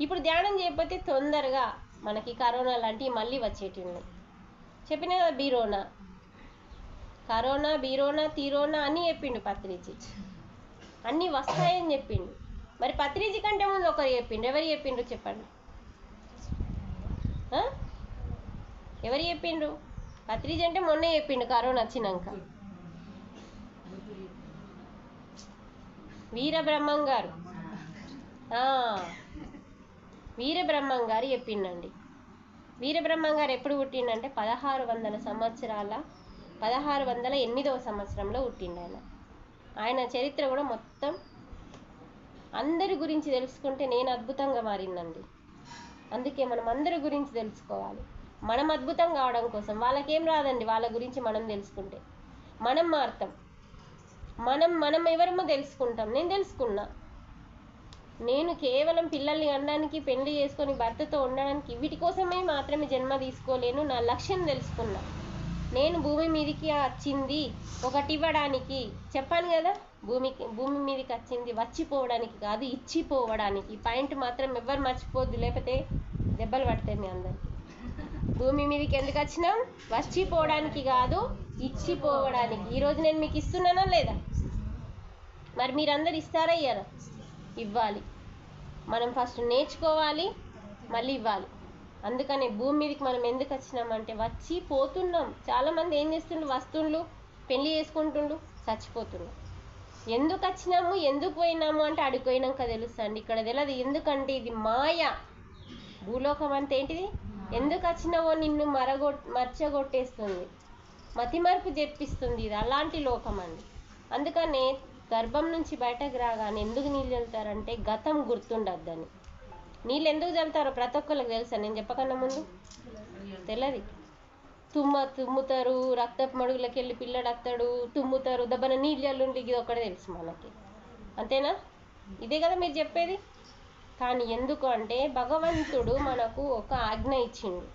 ఇప్పుడు ధ్యానం చేయకపోతే తొందరగా మనకి కరోనా లాంటివి మళ్ళీ వచ్చేటివి. ఉన్నాయి చెప్పిన కదా బీరోనా? కరోనా బీరోనా తీరోనా అని చెప్పిండు పత్రిజీ. అన్నీ వస్తాయని చెప్పిండు. మరి పత్రిజీ కంటే ముందు ఒకరు చెప్పిండు. ఎవరు చెప్పిండ్రు చెప్పండి. ఎవరు చెప్పిండ్రు? పత్రిజీ అంటే మొన్నే చెప్పిండు కరోనా వచ్చినాక. వీరబ్రహ్మం గారు. ఆ, వీరబ్రహ్మం గారు చెప్పిండండి. వీరబ్రహ్మం గారు ఎప్పుడు పుట్టిండంటే పదహారు వందల సంవత్సరాల పదహారు వందల ఎనిమిదవ సంవత్సరంలో పుట్టిండు ఆయన ఆయన చరిత్ర కూడా మొత్తం అందరి గురించి తెలుసుకుంటే నేను అద్భుతంగా మారిందండి. అందుకే మనం అందరి గురించి తెలుసుకోవాలి. మనం అద్భుతం కావడం కోసం వాళ్ళకేం రాదండి వాళ్ళ గురించి మనం తెలుసుకుంటే. మనం మారుతాం. మనం మనం ఎవరమో తెలుసుకుంటాం. నేను తెలుసుకున్నా. నేను కేవలం పిల్లల్ని అనడానికి పెళ్ళి చేసుకొని భర్తతో ఉండడానికి వీటి కోసమే మాత్రమే జన్మ తీసుకోలేను నా లక్ష్యం తెలుసుకున్నా. నేను భూమి మీదకి వచ్చింది ఒకటి ఇవ్వడానికి. చెప్పాను కదా భూమికి భూమి మీదకి వచ్చింది వచ్చిపోవడానికి కాదు ఇచ్చిపోవడానికి. పాయింట్ మాత్రం ఎవ్వరు మర్చిపోద్దు లేకపోతే దెబ్బలు పడతాయి మీ అందరికి. భూమి మీదకి ఎందుకు వచ్చినాం? వచ్చిపోవడానికి కాదు ఇచ్చిపోవడానికి. ఈరోజు నేను మీకు ఇస్తున్నానా లేదా? మరి మీరందరు ఇస్తారా ఇయ్యరా? ఇవ్వాలి. మనం ఫస్ట్ నేర్చుకోవాలి మళ్ళీ ఇవ్వాలి. అందుకనే భూమి మీదకి మనం ఎందుకు వచ్చినామంటే వచ్చి పోతున్నాం. చాలామంది ఏం చేస్తుండ్రు? వస్తుండ్రు పెళ్ళి చేసుకుంటుండ్రు చచ్చిపోతుండ్రు. ఎందుకు వచ్చినాము? ఎందుకు పోయినాము అంటే అడిగిపోయినాక తెలుస్తుంది. ఇక్కడ తెలియదు ఎందుకంటే ఇది మాయ. భూలోకం అంటే ఏంటిది? ఎందుకు వచ్చినావో నిన్ను మరగొ మర్చగొట్టేస్తుంది. మతిమరుపు చెప్పిస్తుంది ఇది. అలాంటి లోకం అండి. అందుకనే గర్భం నుంచి బయటకు రాగానే ఎందుకు నీళ్ళు చల్లుతారంటే గతం గుర్తుండద్దని. నీళ్ళు ఎందుకు చల్లుతారో ప్రతి ఒక్కరికి తెలుసా? నేను చెప్పకన్నా ముందు? తెలియదు తుమ్మ తుమ్ముతారు రక్తపు మడుగులకి వెళ్ళి పిల్లడు వస్తాడు తుమ్ముతారు దబ్బన నీళ్ళు చల్లుండి ఇది ఒక్కడే తెలుసు మనకి. అంతేనా? ఇదే కదా మీరు చెప్పేది? కానీ ఎందుకు అంటే భగవంతుడు మనకు ఒక ఆజ్ఞ ఇచ్చిండు.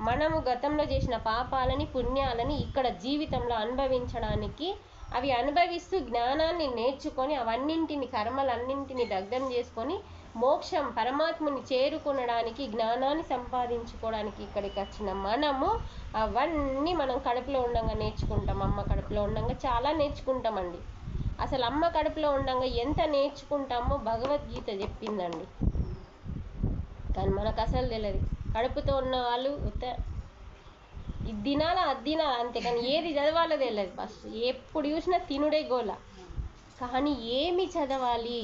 మనము గతంలో చేసిన పాపాలని పుణ్యాలని ఇక్కడ జీవితంలో అనుభవించడానికి అవి అనుభవిస్తూ జ్ఞానాన్ని నేర్చుకొని అవన్నింటిని కర్మలన్నింటిని దగ్ధం చేసుకొని మోక్షం పరమాత్ముని చేరుకునడానికి జ్ఞానాన్ని సంపాదించుకోవడానికి ఇక్కడికి వచ్చిన మనము అవన్నీ మనం కడుపులో ఉండంగా నేర్చుకుంటాం. అమ్మ కడుపులో ఉండంగా చాలా నేర్చుకుంటామండి. అసలు అమ్మ కడుపులో ఉండంగా ఎంత నేర్చుకుంటామో భగవద్గీత చెప్పిందండి. కానీ మనకు అసలు తెలియదు. కడుపుతో ఉన్న వాళ్ళు ఉత్త ఇది తినాలా అది తినాలా అంతే కానీ ఏది చదవాలో తెలియదు ఫస్ట్ ఎప్పుడు చూసినా తినుడే గోల. కానీ ఏమి చదవాలి?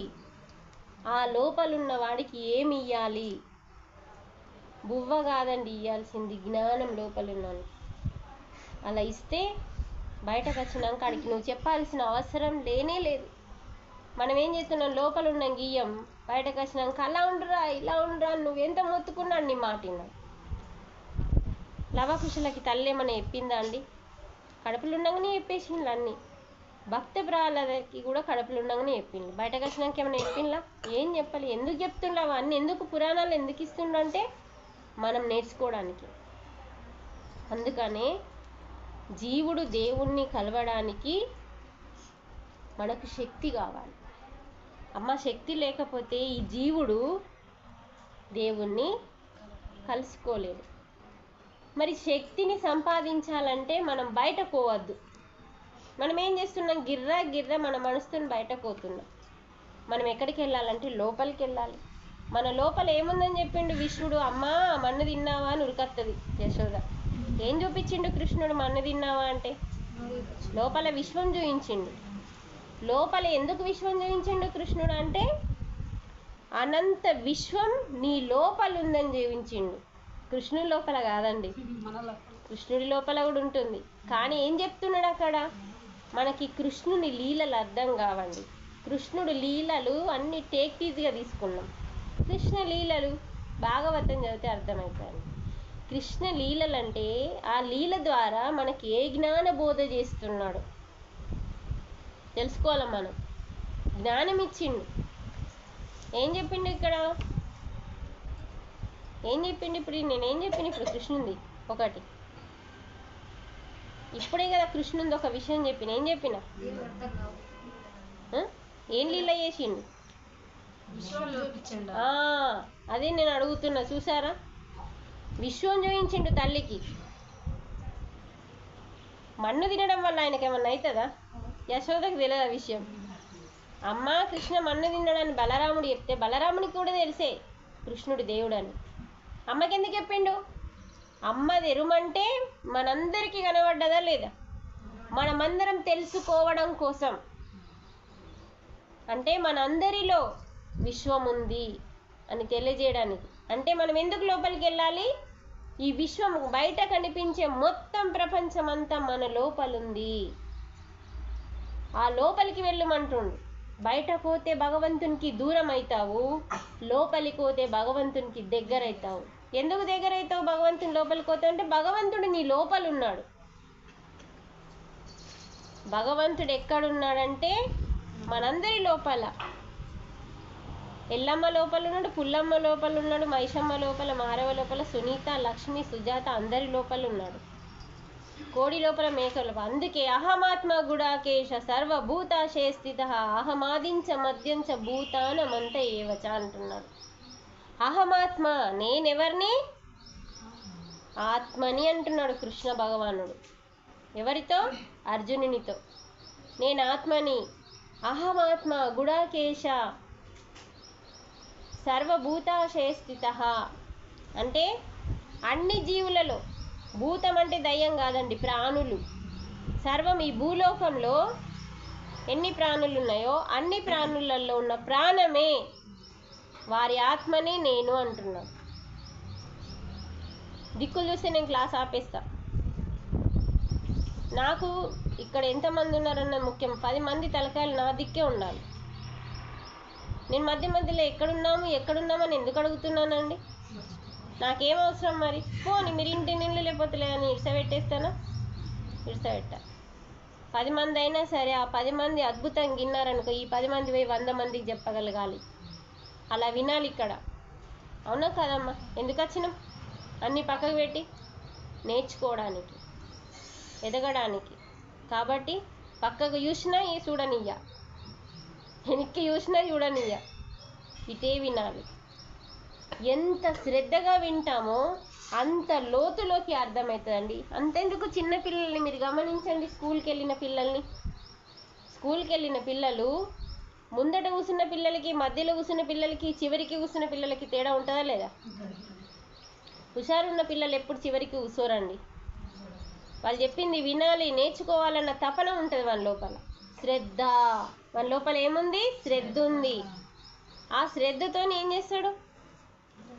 ఆ లోపలున్న వాడికి ఏమి ఇవ్వాలి బువ్వ కాదండి ఇవ్వాల్సింది జ్ఞానం లోపలున్నాను అలా ఇస్తే బయటకు వచ్చినాక ఆడికి నువ్వు చెప్పాల్సిన అవసరం లేనే లేదు. మనం ఏం చేస్తున్నాం? లోపల ఉన్న గీయం బయటకు వచ్చినాక అలా ఉండరా ఇలా ఉండరా నువ్వు ఎంత మొత్తుకున్నా నీ మాట లవకుశులకి తల్లి ఏమన్నా చెప్పిందా అండి? కడుపులు ఉండగానే చెప్పేసిండ్రు అన్నీ. భక్త ప్రాలకి కూడా కడుపులు ఉండగానే చెప్పిండ్రు బయటకు వచ్చినాక ఏమైనా చెప్పిండ్లా? ఏం చెప్పాలి. ఎందుకు చెప్తుండ్రు అవన్నీ? ఎందుకు పురాణాలు ఎందుకు ఇస్తుండ్రు అంటే మనం నేర్చుకోవడానికి. అందుకనే జీవుడు దేవుణ్ణి కలవడానికి మనకు శక్తి కావాలి. అమ్మ శక్తి లేకపోతే ఈ జీవుడు దేవుణ్ణి కలుసుకోలేడు. మరి శక్తిని సంపాదించాలంటే మనం బయట పోవద్దు మనం ఏం చేస్తున్నాం? గిర్రా గిర్రా మన మనసుతో బయటకు పోతున్నాం మనం ఎక్కడికి వెళ్ళాలంటే లోపలికి వెళ్ళాలి. మన లోపల ఏముందని చెప్పిండు విష్ణుడు? అమ్మా మన్ను తిన్నావా? అని ఉరికత్తది యశోద. ఏం చూపించిండు కృష్ణుడు మన్ను తిన్నావా అంటే? లోపల విశ్వం చూపించిండు లోపల ఎందుకు విశ్వం చూపించిండు కృష్ణుడు అంటే? అనంత విశ్వం నీ లోపల ఉందని జీవించిండు కృష్ణుడి లోపల కాదండి. కృష్ణుడి లోపల కూడా ఉంటుంది. కానీ ఏం చెప్తున్నాడు అక్కడ? మనకి కృష్ణుని లీలలు అర్థం కావండి. కృష్ణుడు లీలలు అన్ని టేక్ ఈజీగా తీసుకున్నాం. కృష్ణ లీలలు భాగవతం చదివితే అర్థమవుతాయి కృష్ణ లీలలు అంటే ఆ లీల ద్వారా మనకి ఏ జ్ఞాన బోధ చేస్తున్నాడు? తెలుసుకోవాలి మనం? జ్ఞానం ఇచ్చిండు ఏం చెప్పిండు ఇక్కడ? ఏం చెప్పిండు ఇప్పుడు? నేనేం చెప్పిండు ఇప్పుడు కృష్ణుంది. ఒకటి. ఇప్పుడే కదా కృష్ణుంది ఒక విషయం చెప్పిన. ఏం చెప్పిన? ఏం లీల చేసిండు? చూపించండి? అదే నేను అడుగుతున్నా. చూసారా? విశ్వం చూయించిండు తల్లికి. మన్ను తినడం వల్ల ఆయనకి ఏమన్నా అవుతుందా యశోదకు తెలియదు ఆ విషయం? అమ్మ కృష్ణ మన్ను తిన్నాడని బలరాముడు చెప్తే బలరాముడికి కూడా తెలిసే కృష్ణుడు దేవుడని. అమ్మకి ఎందుకు చెప్పిండు? అమ్మ తెరుమంటే మనందరికీ కనబడ్డదా లేదా? మనమందరం తెలుసుకోవడం కోసం. అంటే మనందరిలో విశ్వం ఉంది అని తెలియజేయడానికి. అంటే మనం ఎందుకు లోపలికి వెళ్ళాలి? ఈ విశ్వం బయట కనిపించే మొత్తం ప్రపంచం అంతా మన లోపలుంది. ఆ లోపలికి వెళ్ళమంటుండు. బయట పోతే భగవంతునికి దూరం అవుతావు లోపలికి పోతే భగవంతునికి దగ్గర అవుతావు ఎందుకు దగ్గర అవుతావు భగవంతుని లోపలికి పోతావు అంటే భగవంతుడు నీ లోపల ఉన్నాడు భగవంతుడు ఎక్కడున్నాడంటే మనందరి లోపల. ఎల్లమ్మ లోపల ఉన్నాడు పుల్లమ్మ లోపల ఉన్నాడు మైషమ్మ లోపల మారవ లోపల సునీత లక్ష్మి సుజాత అందరి లోపల ఉన్నాడు కోడి లోపల మేకలు. అందుకే అహమాత్మ గుడాకేశ సర్వభూతాశే స్థిత అహమాదించ మద్యంచ భూతానమంత ఏవచ అంటున్నాడు. అహమాత్మ నేనెవరిని? ఆత్మని అంటున్నాడు కృష్ణ భగవానుడు. ఎవరితో? అర్జునునితో. నేను ఆత్మని. అహమాత్మ గుడాకేశ సర్వభూతాశయ స్థిత అంటే అన్ని జీవులలో భూతం అంటే దయ్యం కాదండి ప్రాణులు. సర్వం ఈ భూలోకంలో ఎన్ని ప్రాణులు ఉన్నాయో అన్ని ప్రాణులలో ఉన్న ప్రాణమే వారి ఆత్మనే నేను అంటున్నా. దిక్కులు చూస్తే నేను క్లాస్ ఆపేస్తా. నాకు ఇక్కడ ఎంతమంది ఉన్నారన్నది ముఖ్యం పది మంది తలకాయలు నా దిక్కే ఉండాలి. నేను మధ్య మధ్యలో ఎక్కడున్నాము ఎక్కడున్నామని ఎందుకు అడుగుతున్నానండి? నాకేం అవసరం మరి? పోనీ మీరు ఇంటి నీళ్ళు లేకపోతే లేదని ఇడిసబెట్టేస్తానా? ఇడిసబెట్టా. పది మంది అయినా సరే ఆ పది మంది అద్భుతంగా విన్నారనుకో ఈ పది మంది పోయి వంద మందికి చెప్పగలగాలి. అలా వినాలి ఇక్కడ. అవునా కదమ్మా? ఎందుకు వచ్చినాం అన్నీ పక్కకు పెట్టి నేర్చుకోవడానికి ఎదగడానికి. కాబట్టి పక్కకు చూసినా ఈ చూడనియ్య? వెనక్కి చూసినా చూడనియ్య? ఇటే వినాలి. ఎంత శ్రద్ధగా వింటామో అంత లోతులోకి అర్థమవుతుందండి. అంతెందుకు చిన్న పిల్లల్ని మీరు గమనించండి స్కూల్కి వెళ్ళిన పిల్లల్ని. స్కూల్కి వెళ్ళిన పిల్లలు ముందట కూసిన పిల్లలకి మధ్యలో కూర్చున్న పిల్లలకి చివరికి కూర్చున్న పిల్లలకి తేడా ఉంటుందా లేదా? హుషారున్న పిల్లలు ఎప్పుడు చివరికి కూర్చోరండి వాళ్ళు చెప్పింది వినాలి నేర్చుకోవాలన్న తపన ఉంటుంది వాళ్ళ లోపల. శ్రద్ధ. వాళ్ళ లోపల ఏముంది? శ్రద్ధ ఉంది. ఆ శ్రద్ధతో ఏం చేస్తాడు?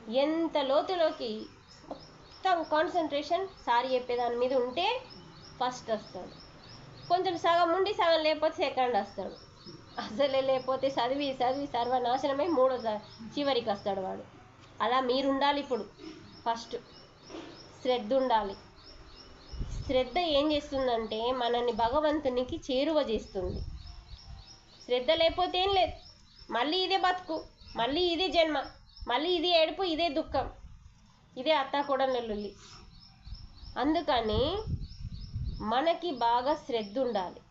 ఎంత లోతులోకి మొత్తం కాన్సన్ట్రేషన్ సారి చెప్పేదాని మీద ఉంటే ఫస్ట్ వస్తాడు. కొంచెం సగం ఉండి సగం లేకపోతే సెకండ్ వస్తాడు. అసలే లేకపోతే చదివి చదివి సర్వనాశనమై మూడో స- చివరికి వస్తాడు వాడు. అలా మీరు ఉండాలి ఇప్పుడు. ఫస్ట్ శ్రద్ధ ఉండాలి. శ్రద్ధ ఏం చేస్తుందంటే మనల్ని భగవంతునికి చేరువ చేస్తుంది. శ్రద్ధ లేకపోతే ఏం లేదు. మళ్ళీ ఇదే బతుకు. మళ్ళీ ఇదే జన్మ. మళ్ళీ ఇదే ఏడుపు ఇదే దుఃఖం. ఇదే అత్తాకోడళ్ళుల్లి అందుకని మనకి బాగా శ్రద్ధ ఉండాలి.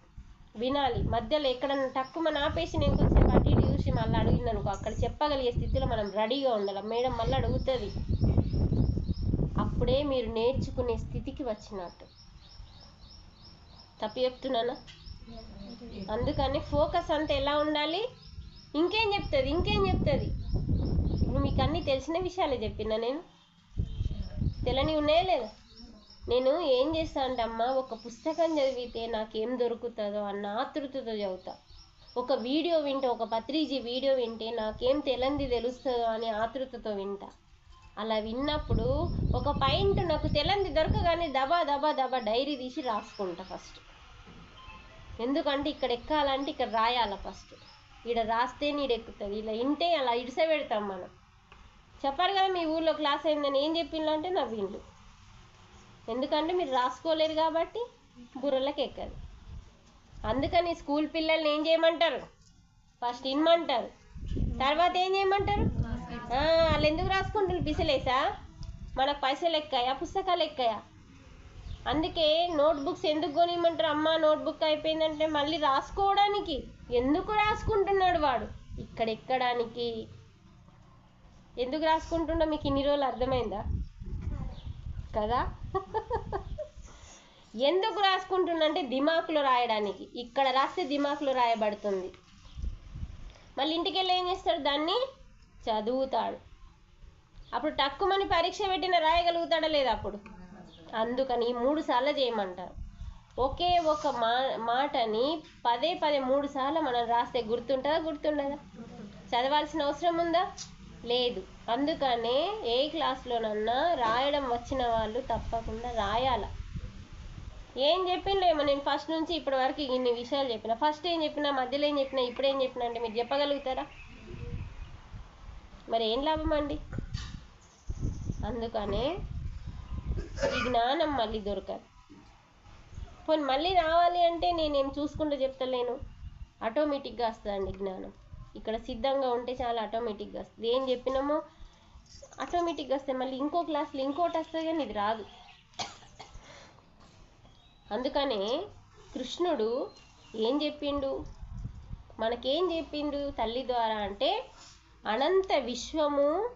వినాలి. మధ్యలో ఎక్కడన్నా తక్కువ ఆపేసి నేను కొంచెం అటు ఇటు చూసి మళ్ళీ అడిగింది అనుకో అక్కడ చెప్పగలిగే స్థితిలో మనం రెడీగా ఉండాలి. మేడం మళ్ళీ అడుగుతుంది. అప్పుడే మీరు నేర్చుకునే స్థితికి వచ్చినట్టు. తప్పు చెప్తున్నానా? అందుకని ఫోకస్ అంతా ఎలా ఉండాలి? ఇంకేం చెప్తుంది? ఇంకేం చెప్తుంది? ఇప్పుడు మీకు అన్నీ తెలిసిన విషయాలే చెప్పినా నేను. తెలని ఉన్నాయా లేదా? నేను ఏం చేస్తా అంటే అమ్మ ఒక పుస్తకం చదివితే నాకేం దొరుకుతుందో అన్న ఆతృతతో చదువుతా. ఒక వీడియో వింటే ఒక పత్రిజీ వీడియో వింటే నాకేం తెలంది తెలుస్తుందో అని ఆతృతతో వింటా. అలా విన్నప్పుడు ఒక పాయింట్ నాకు తెలంది దొరకగానే దబా దబా దబా డైరీ తీసి రాసుకుంటా ఫస్ట్. ఎందుకంటే ఇక్కడ ఎక్కాలంటే ఇక్కడ రాయాల ఫస్ట్. ఇక్కడ రాస్తే నీడెక్కుతుంది ఇలా ఇంటే అలా ఇడిసె పెడతాం మనం. చెప్పారు కదా మీ ఊళ్ళో క్లాస్ అయిందని ఏం చెప్పిండ్రు నా నవ్విండు ఎందుకంటే మీరు రాసుకోలేరు కాబట్టి బుర్రలకు ఎక్కదు అందుకని స్కూల్ పిల్లల్ని ఏం చేయమంటారు? ఫస్ట్ ఇమ్మంటారు తర్వాత ఏం చేయమంటారు? వాళ్ళు ఎందుకు రాసుకుంటారు పిసలేసా మనకు పైసలు ఎక్కాయా? పుస్తకాలు ఎక్కాయా? అందుకే నోట్బుక్స్ ఎందుకు కొనియమంటారు? అమ్మ నోట్బుక్ అయిపోయిందంటే మళ్ళీ రాసుకోవడానికి ఎందుకు రాసుకుంటున్నాడు వాడు? ఇక్కడ ఎక్కడానికి ఎందుకు రాసుకుంటుండో మీకు ఇన్ని రోజులు అర్థమైందా? కదా? ఎందుకు రాసుకుంటుండంటే దిమాకులో రాయడానికి. ఇక్కడ రాస్తే దిమాకులో రాయబడుతుంది. మళ్ళీ ఇంటికి వెళ్ళి ఏం చేస్తాడు? దాన్ని చదువుతాడు. అప్పుడు టక్కుమని పరీక్ష పెట్టిన రాయగలుగుతాడా లేదా అప్పుడు? అందుకని ఈ మూడు సార్లు చేయమంటారు. ఒకే ఒక మా మాటని పదే పదే మూడు సార్లు మనం రాస్తే గుర్తుంటుందా? గుర్తుండదా? చదవాల్సిన అవసరం ఉందా? లేదు. అందుకనే ఏ క్లాస్లోనన్నా రాయడం వచ్చిన వాళ్ళు తప్పకుండా రాయాల. ఏం చెప్పిండేమో నేను ఫస్ట్ నుంచి ఇప్పటి వరకు ఇన్ని విషయాలు చెప్పిన. ఫస్ట్ ఏం చెప్పినా మధ్యలో ఏం చెప్పినా ఇప్పుడు ఏం చెప్పినా అంటే మీరు చెప్పగలుగుతారా? మరి ఏం లాభం అండి? అందుకనే ఈ జ్ఞానం మళ్ళీ దొరకదు పోనీ మళ్ళీ రావాలి అంటే నేనేం చూసుకుంటూ చెప్తలేను? ఆటోమేటిక్గా వస్తుందండి జ్ఞానం. ఇక్కడ సిద్ధంగా ఉంటే చాలా ఆటోమేటిక్గా వస్తుంది. ఏం చెప్పినామో ఆటోమేటిక్గా వస్తే మళ్ళీ ఇంకో క్లాస్లో ఇంకోటి వస్తుంది కానీ ఇది రాదు. అందుకనే కృష్ణుడు ఏం చెప్పిండు? మనకేం చెప్పిండు తల్లి ద్వారా అంటే అనంత విశ్వము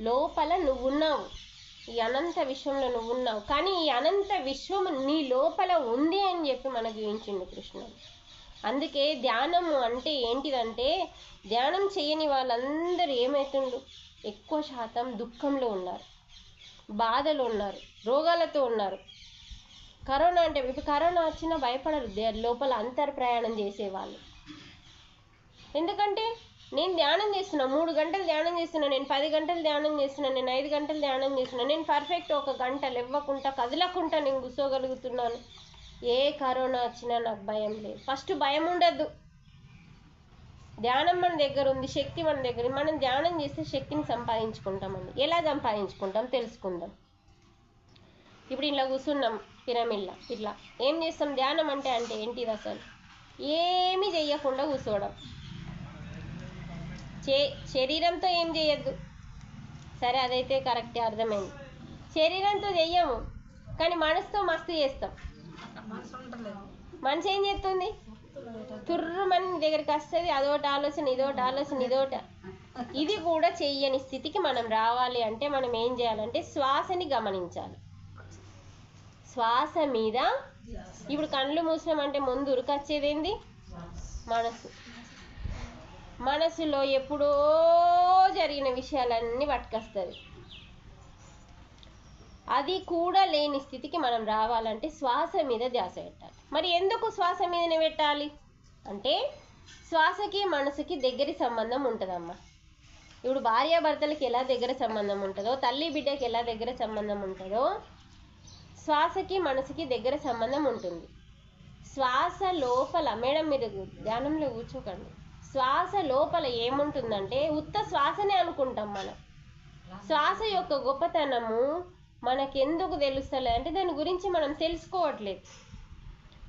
లోపల నువ్వున్నావు. ఈ అనంత విశ్వంలో నువ్వున్నావు. కానీ ఈ అనంత విశ్వము నీ లోపల ఉంది అని చెప్పి మనకు చూపించిండు కృష్ణుడు. అందుకే ధ్యానము అంటే ఏంటిదంటే ధ్యానం చేయని వాళ్ళందరూ ఏమవుతుండ్రు ఎక్కువ శాతం దుఃఖంలో ఉన్నారు. బాధలు ఉన్నారు. రోగాలతో ఉన్నారు. కరోనా అంటే ఇప్పుడు కరోనా వచ్చినా భయపడరు. దే- లోపల అంతర్ ప్రయాణం చేసేవాళ్ళు. ఎందుకంటే నేను ధ్యానం చేస్తున్నా. మూడు గంటలు ధ్యానం చేస్తున్నా. నేను పది గంటలు ధ్యానం చేస్తున్నా. నేను ఐదు గంటలు ధ్యానం చేస్తున్నా. నేను పర్ఫెక్ట్ ఒక గంట లేవ్వకుండా కదలకుండా నేను కూర్చోగలుగుతున్నాను. ఏ కరోనా వచ్చినా నాకు భయం లేదు. ఫస్ట్ భయం ఉండద్దు ధ్యానం మన దగ్గర ఉంది శక్తి మన దగ్గర మనం ధ్యానం చేస్తే శక్తిని సంపాదించుకుంటామండి ఎలా సంపాదించుకుంటాం తెలుసుకుందాం. ఇప్పుడు ఇలా కూర్చున్నాం పిరమిడ్లా ఇట్లా. ఏం చేస్తాం? ధ్యానం అంటే అంటే ఏంటిది అసలు? ఏమీ చేయకుండా కూర్చోవడం. చే శరీరంతో ఏం చేయొద్దు సరే అదైతే కరెక్టే అర్థమైంది. శరీరంతో చెయ్యము కానీ మనసుతో మస్తు చేస్తాం. మనసు ఏం చేస్తుంది? తుర్రుమని నీ దగ్గరికి వస్తుంది అదోటి ఆలోచన ఇదోటి ఆలోచన ఇదొకట ఇది కూడా చెయ్యని స్థితికి మనం రావాలి అంటే మనం ఏం చేయాలంటే శ్వాసని గమనించాలి. శ్వాస మీద ఇప్పుడు కళ్ళు మూసినామంటే ముందు ఉరికొచ్చేది ఏంది మనసు. మనసులో ఎప్పుడో జరిగిన విషయాలన్నీ పట్టుకొస్తుంది. అది కూడా లేని స్థితికి మనం రావాలంటే శ్వాస మీద ధ్యాస పెట్టాలి. మరి ఎందుకు శ్వాస మీదనే పెట్టాలి? అంటే శ్వాసకి మనసుకి దగ్గరి సంబంధం ఉంటుందమ్మా. ఇప్పుడు భార్యాభర్తలకి ఎలా దగ్గర సంబంధం ఉంటుందో తల్లి బిడ్డకి ఎలా దగ్గర సంబంధం ఉంటుందో శ్వాసకి మనసుకి దగ్గర సంబంధం ఉంటుంది. శ్వాస లోపల మేడం మీరు ధ్యానంలో కూర్చోకండి. శ్వాస లోపల ఏముంటుందంటే ఉత్త శ్వాసనే అనుకుంటాం మనం. శ్వాస యొక్క గొప్పతనము మనకెందుకు తెలుస్తలేదు? అంటే దాని గురించి మనం తెలుసుకోవట్లేదు.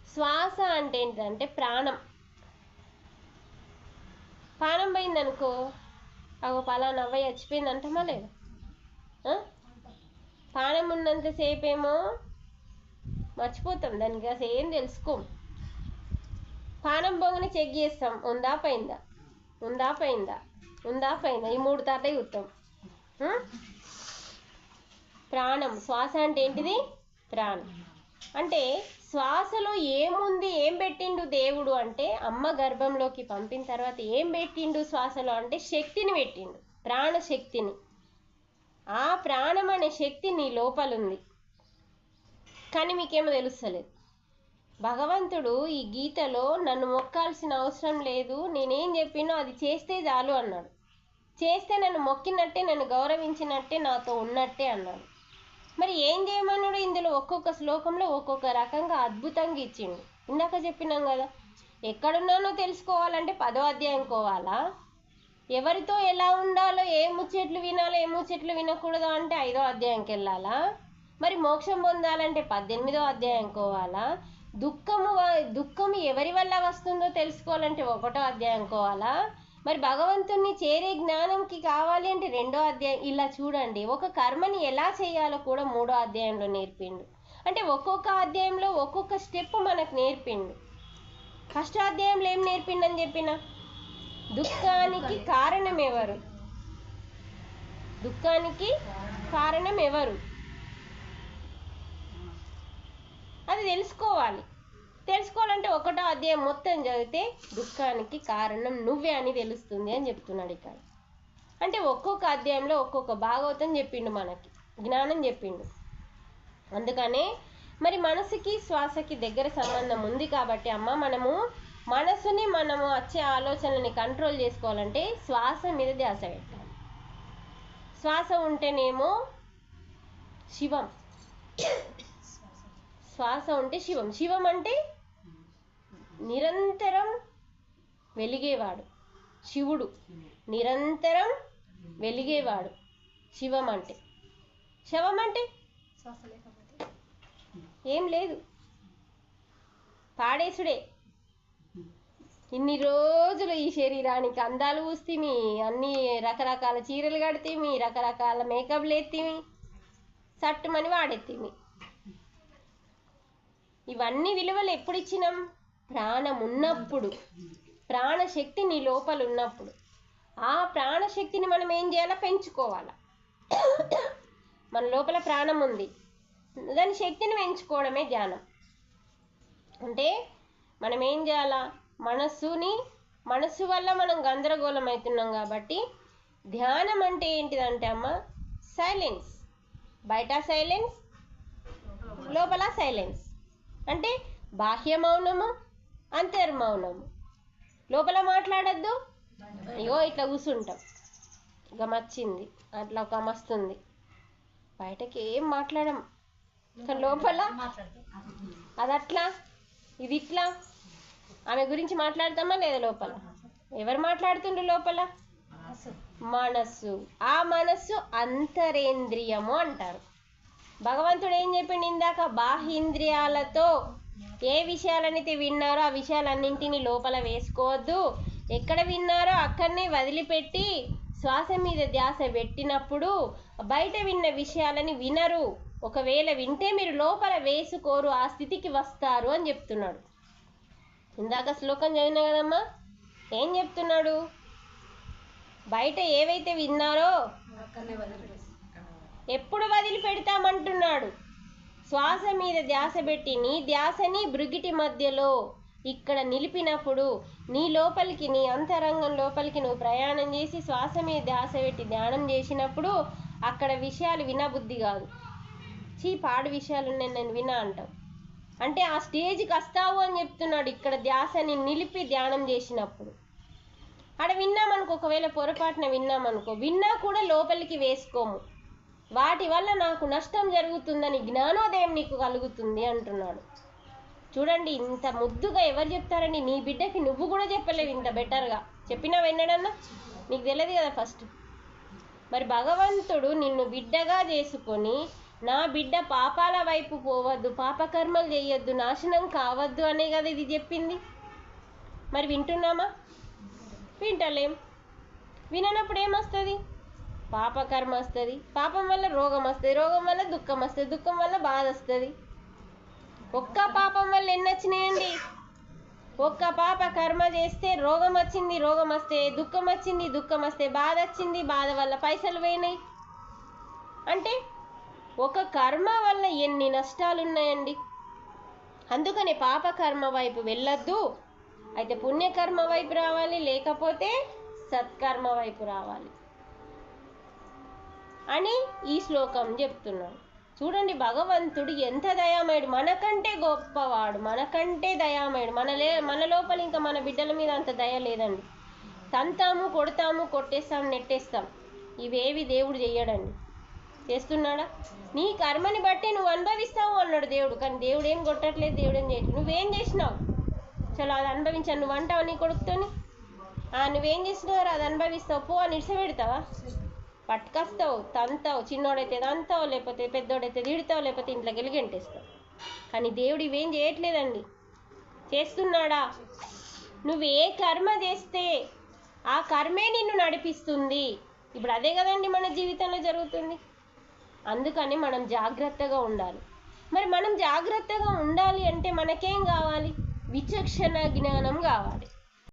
శ్వాస అంటే ఏంటంటే ప్రాణం. ప్రాణం పోయిందనుకో అగో పలానా అవ్వయ్య చచ్చిపోయింది అంటామా లేదు ప్రాణం ఉన్నంతసేపు ఏమో మర్చిపోతాం. దానికి అసలు ఏం తెలుసుకోం. ప్రాణం పోగానే చెక్ చేస్తాం. ఉందా పోయిందా? ఉందా పోయిందా? ఉందా పోయిందా? ఈ మూడు తాటే చూస్తాం ప్రాణం. శ్వాస అంటే ఏంటిది? ప్రాణం. అంటే శ్వాసలో ఏముంది ఏం పెట్టిండు దేవుడు అంటే అమ్మ గర్భంలోకి పంపిన తర్వాత ఏం పెట్టిండు శ్వాసలో అంటే శక్తిని పెట్టిండు ప్రాణశక్తిని ఆ ప్రాణం అనే శక్తి నీ లోపలుంది. కానీ మీకేమో తెలుస్తలేదు. భగవంతుడు ఈ గీతలో నన్ను మొక్కాల్సిన అవసరం లేదు నేనేం చెప్పినో అది చేస్తే చాలు అన్నాడు. చేస్తే నన్ను మొక్కినట్టే నన్ను గౌరవించినట్టే నాతో ఉన్నట్టే అన్నాడు. మరి ఏం చేయమన్నాడు ఇందులో? ఒక్కొక్క శ్లోకంలో ఒక్కొక్క రకంగా అద్భుతంగా ఇచ్చిండు. ఇందాక చెప్పినాం కదా ఎక్కడున్నానో తెలుసుకోవాలంటే పదో అధ్యాయం కోవాలా? ఎవరితో ఎలా ఉండాలో ఏ ముచ్చట్లు వినాలో ఏ ముచ్చట్లు వినకూడదు అంటే ఐదో అధ్యాయంకి వెళ్ళాలా? మరి మోక్షం పొందాలంటే పద్దెనిమిదో అధ్యాయం కోవాలా? దుఃఖము దుఃఖము ఎవరి వల్ల వస్తుందో తెలుసుకోవాలంటే ఒకటో అధ్యాయం కోవాలా? మరి భగవంతుణ్ణి చేరే జ్ఞానంకి కావాలి అంటే రెండో అధ్యాయం. ఇలా చూడండి. ఒక కర్మని ఎలా చేయాలో కూడా మూడో అధ్యాయంలో నేర్పిండు. అంటే ఒక్కొక్క అధ్యాయంలో ఒక్కొక్క స్టెప్ మనకు నేర్పిండు. ఫస్ట్ అధ్యాయంలో ఏం నేర్పిండని చెప్పిన? దుఃఖానికి కారణం ఎవరు దుఃఖానికి కారణం ఎవరు అది తెలుసుకోవాలి. తెలుసుకోవాలంటే ఒకటో అధ్యాయం మొత్తం చదివితే దుఃఖానికి కారణం నువ్వే అని తెలుస్తుంది అని చెప్తున్నాడు ఇక్కడ. అంటే ఒక్కొక్క అధ్యాయంలో ఒక్కొక్క భాగవతం చెప్పిండు మనకి జ్ఞానం చెప్పిండు. అందుకనే మరి మనసుకి శ్వాసకి దగ్గర సంబంధం ఉంది కాబట్టి అమ్మ మనము మనసుని మనము వచ్చే ఆలోచనని కంట్రోల్ చేసుకోవాలంటే శ్వాస మీద ధ్యాస పెట్టాలి. శ్వాస ఉంటేనేమో శివం. శ్వాస ఉంటే శివం. శివం అంటే నిరంతరం వెలిగేవాడు. శివుడు నిరంతరం వెలిగేవాడు. శివం అంటే శవం అంటే ఏం లేదు. పాడేసుడే. ఇన్ని రోజులు ఈ శరీరానికి అందాలు పూస్తీమి అన్ని రకరకాల చీరలు కడితేమి రకరకాల మేకప్లు ఎత్తిమి సట్టుమని వాడెత్తిమి. ఇవన్నీ విలువలు ఎప్పుడు ఇచ్చినాం ప్రాణం ఉన్నప్పుడు ప్రాణశక్తి నీ లోపల ఉన్నప్పుడు ఆ ప్రాణశక్తిని మనం ఏం చేయాలా? పెంచుకోవాలా. మన లోపల ప్రాణం ఉంది దాని శక్తిని పెంచుకోవడమే ధ్యానం. అంటే మనం ఏం చేయాలా? మనస్సుని మనస్సు వల్ల మనం గందరగోళం అవుతున్నాం కాబట్టి ధ్యానం అంటే ఏంటిదంటే అమ్మ? సైలెన్స్. బయట సైలెన్స్ లోపల సైలెన్స్. అంటే బాహ్య మౌనము అంతర్మౌనము లోపల మాట్లాడద్దు. అయ్యో ఇట్లా కూర్చుంటాం గమచ్చింది అట్లా ఒక మస్తుంది బయటకి ఏం మాట్లాడం. కానీ లోపల? అది అట్లా? ఇది ఇట్లా? ఆమె గురించి మాట్లాడతామా లేదా లోపల? ఎవరు మాట్లాడుతుండ్రు లోపల? మనస్సు. ఆ మనస్సు అంతరేంద్రియము అంటారు. భగవంతుడు ఏం చెప్పిండు ఇందాక? బాహ్యేంద్రియాలతో ఏ విషయాలనైతే విన్నారో ఆ విషయాలన్నింటినీ లోపల వేసుకోవద్దు. ఎక్కడ విన్నారో అక్కడనే వదిలిపెట్టి శ్వాస మీద ధ్యాస పెట్టినప్పుడు బయట విన్న విషయాలని వినరు. ఒకవేళ వింటే మీరు లోపల వేసుకోరు ఆ స్థితికి వస్తారు అని చెప్తున్నాడు. ఇందాక శ్లోకం చదివినా కదమ్మా? ఏం చెప్తున్నాడు? బయట ఏవైతే విన్నారో ఎప్పుడు వదిలిపెడతామంటున్నాడు. శ్వాస మీద ధ్యాస పెట్టి నీ ధ్యాసని బృగిటి మధ్యలో ఇక్కడ నిలిపినప్పుడు నీ లోపలికి నీ అంతరంగం లోపలికి నువ్వు ప్రయాణం చేసి శ్వాస మీద ధ్యాస పెట్టి ధ్యానం చేసినప్పుడు అక్కడ విషయాలు వినబుద్ధి కాదు. చీ పాడు విషయాలు ఉన్నాయి నేను వినా అంటావు. అంటే ఆ స్టేజ్కి వస్తావు అని చెప్తున్నాడు ఇక్కడ ధ్యాసని నిలిపి ధ్యానం చేసినప్పుడు. ఆడ విన్నామనుకో ఒకవేళ పొరపాటున విన్నామనుకో విన్నా కూడా లోపలికి వేసుకోము. వాటి వల్ల నాకు నష్టం జరుగుతుందని జ్ఞానోదయం నీకు కలుగుతుంది అంటున్నాడు. చూడండి ఇంత ముద్దుగా ఎవరు చెప్తారండి? నీ బిడ్డకి నువ్వు కూడా చెప్పలేవు ఇంత బెటర్గా. చెప్పినా విన్నాడన్నా నీకు తెలియదు కదా ఫస్ట్. మరి భగవంతుడు నిన్ను బిడ్డగా చేసుకొని నా బిడ్డ పాపాల వైపు పోవద్దు పాపకర్మలు చేయొద్దు నాశనం కావద్దు అనే కదా ఇది చెప్పింది. మరి వింటున్నామా? వింటలేం. విననప్పుడు ఏమొస్తుంది? పాపకర్మ వస్తుంది. పాపం వల్ల రోగం వస్తుంది. రోగం వల్ల దుఃఖం వస్తుంది. దుఃఖం వల్ల బాధ వస్తుంది. ఒక్క పాపం వల్ల ఎన్ని వచ్చినాయండి ఒక్క పాప కర్మ చేస్తే రోగం వచ్చింది రోగం వస్తే దుఃఖం వచ్చింది దుఃఖం వస్తే బాధ వచ్చింది. బాధ వల్ల పైసలు పోయినాయి. అంటే ఒక కర్మ వల్ల ఎన్ని నష్టాలు ఉన్నాయండి అందుకని పాప కర్మ వైపు వెళ్ళొద్దు. అయితే పుణ్యకర్మ వైపు రావాలి లేకపోతే సత్కర్మ వైపు రావాలి. అని ఈ శ్లోకం చెప్తున్నాడు. చూడండి భగవంతుడు ఎంత దయామయుడు. మనకంటే గొప్పవాడు మనకంటే దయామయుడు. మన లే మన లోపల ఇంకా మన బిడ్డల మీద అంత దయ లేదండి. తంతాము కొడతాము కొట్టేస్తాం నెట్టేస్తాం. ఇవేవి దేవుడు చెయ్యడండి. చేస్తున్నాడా? నీ కర్మని బట్టి నువ్వు అనుభవిస్తావు అన్నాడు దేవుడు. కానీ దేవుడు ఏం కొట్టట్లేదు దేవుడు ఏం చేయట్లేదు. నువ్వేం చేసినావు? చలో అది అనుభవించాను. నువ్వు అంటావు నీ కొడుకుతోని? ఆ నువ్వేం చేసినావు అది అనుభవిస్తావు. పో అని ఇడిసపెడతావా పట్టుకొస్తావు తంతావు చిన్నోడైతే తంతావు లేకపోతే పెద్దోడైతే తిడతావు లేకపోతే ఇంట్లోకి వెళ్ళి గెంటేస్తావు కానీ దేవుడు ఇవేం చేయట్లేదండి. చేస్తున్నాడా? నువ్వు ఏ కర్మ చేస్తే ఆ కర్మే నిన్ను నడిపిస్తుంది. ఇప్పుడు అదే కదండి మన జీవితంలో జరుగుతుంది. అందుకని మనం జాగ్రత్తగా ఉండాలి. మరి మనం జాగ్రత్తగా ఉండాలి అంటే మనకేం కావాలి? విచక్షణ జ్ఞానం కావాలి.